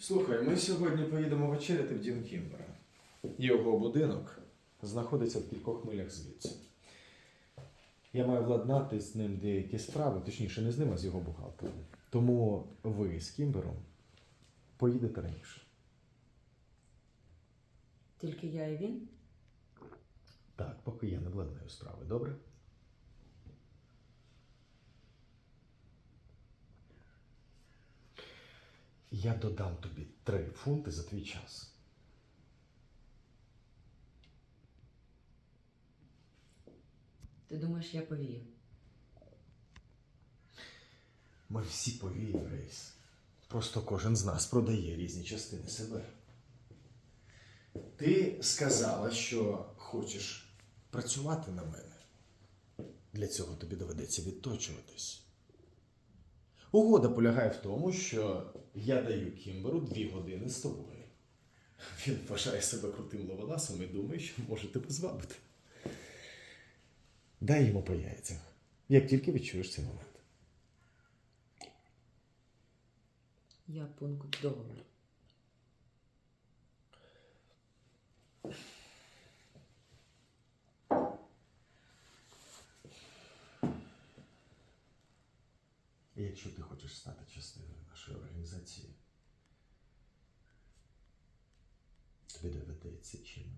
Слухай, ми сьогодні поїдемо вечеряти в Дім Кімбера. Його будинок знаходиться в кількох милях звідси. Я маю владнати з ним деякі справи, точніше, не з ним, а з його бухгалтером. Тому ви з Кімбером поїдете раніше. Тільки я і він? Так, поки я не владнаю справи, добре? Я додам тобі три фунти за твій час. Ти думаєш, я повію? Ми всі повіємо, Рейс. Просто кожен з нас продає різні частини себе. Ти сказала, що хочеш працювати на мене. Для цього тобі доведеться відточуватись. Угода полягає в тому, що я даю Кімберу дві години з тобою. Він вважає себе крутим ловеласом і думає, що може тебе звабити. Дай йому по яйцях, як тільки відчуєш цей момент. Я пункт договору. І Якщо ти хочеш стати частиною нашої організації, тобі доведеться жертвувати.